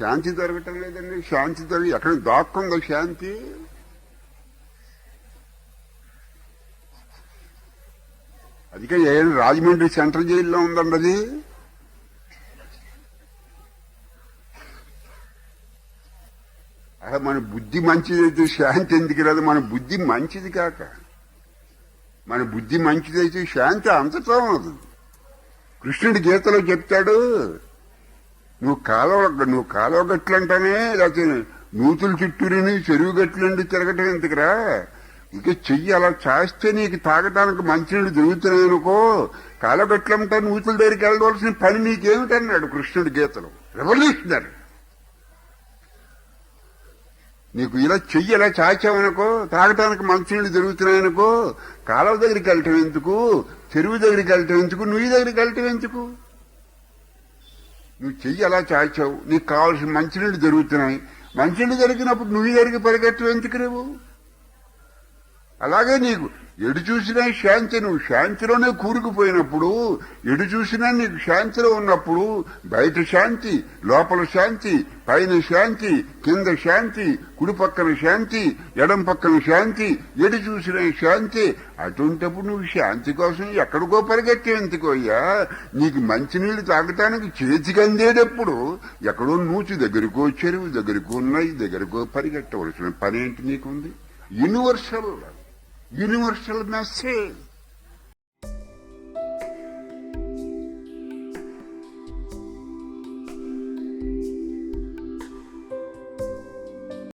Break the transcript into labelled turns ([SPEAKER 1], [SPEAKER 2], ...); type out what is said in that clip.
[SPEAKER 1] శాంతి దొరకటం లేదండి శాంతి దొరికి ఎక్కడ దాక్కుందో శాంతి. అందుకే ఏం రాజమండ్రి సెంట్రల్ జైల్లో ఉందండి అది. అసలు మన బుద్ధి మంచిదైతే శాంతి ఎందుకు రాదు? మన బుద్ధి మంచిది కాక. మన బుద్ధి మంచిదైతే శాంతి అంతటా ఉన్నది. కృష్ణుడి గీతలో చెప్తాడు నువ్వు కాలువ నువ్వు కాలువ గట్లంటానే లేకపోతే నూతులు చుట్టూరిని చెరువు గట్లండి తిరగటం ఎందుకురా? ఇక చెయ్యి అలా చేస్తే నీకు తాగటానికి మంచినీళ్ళు దొరుకుతున్నాయనుకో కాలువ గట్లంటా నూతుల దగ్గరికి వెళ్ళవలసిన పని నీకేమిటన్నాడు కృష్ణుడి గీతలో. రెవల్యూషనరీ నీకు ఇలా చెయ్యి ఇలా చాచావనుకో తాగటానికి మంచినీళ్ళు దొరుకుతున్నాయనుకో కాలువ దగ్గరికి వెళ్ళటం ఎందుకు? చెరువు దగ్గరికి వెళ్ళటం ఎందుకు? నువ్వు దగ్గరికి వెళ్ళటం ఎందుకు? నువ్వు చెయ్యి అలా చాచావు. నీకు కావాల్సిన మంచినీళ్ళు జరుగుతున్నాయి మంచినీళ్ళు జరిగినప్పుడు నువ్వు జరిగి పరిగెట్టడం ఎందుకు నువ్వు అలాగే నీకు ఎడు చూసినా శాంతి నువ్వు శాంతిలోనే కూరుకుపోయినప్పుడు ఎడు చూసినా నీకు శాంతిలో ఉన్నప్పుడు బయట శాంతి లోపల శాంతి పైన శాంతి కింద శాంతి కుడి పక్కన శాంతి ఎడం పక్కన శాంతి ఎడు చూసినా శాంతి. అటువంటిప్పుడు నువ్వు శాంతి కోసం ఎక్కడికో పరిగెట్టేందుకోయ్యా నీకు మంచినీళ్ళు తాగటానికి చేతికి అందేటప్పుడు ఎక్కడో నూచి దగ్గరికో చెరువు దగ్గరికో ఉన్నాయి దగ్గరకో పరిగెట్టవలసిన పని ఏంటి నీకుంది? Universal universal message